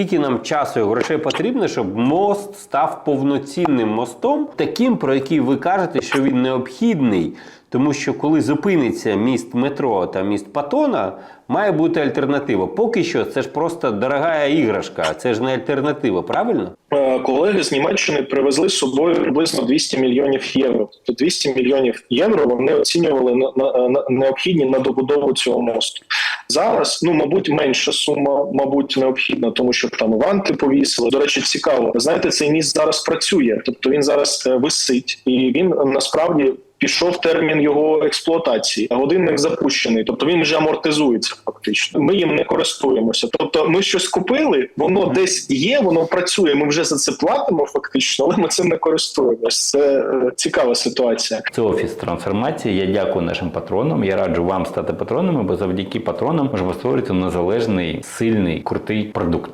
скільки нам часу і грошей потрібно, щоб мост став повноцінним мостом, таким, про який ви кажете, що він необхідний. Тому що коли зупиниться міст метро та міст Патона, має бути альтернатива. Поки що це ж просто дорога іграшка, це ж не альтернатива, правильно? Е, Колеги з Німеччини привезли з собою приблизно 200 мільйонів євро. Тобто 200 мільйонів євро вони оцінювали на, на, на необхідні на добудову цього мосту. Зараз, ну мабуть, менша сума, мабуть, необхідна, тому що там ванти повісили. До речі, цікаво. Знаєте, цей міст зараз працює, тобто він зараз е, висить, і він е, насправді. Пішов термін його експлуатації, а годинник запущений, тобто він вже амортизується фактично. Ми їм не користуємося. Тобто, ми щось купили, воно десь є, воно працює. Ми вже за це платимо, фактично, але ми цим не користуємося. Це е, цікава ситуація. Це офіс трансформації. Я дякую нашим патронам. Я раджу вам стати патронами, бо завдяки патронам можемо створити незалежний, сильний, крутий продукт.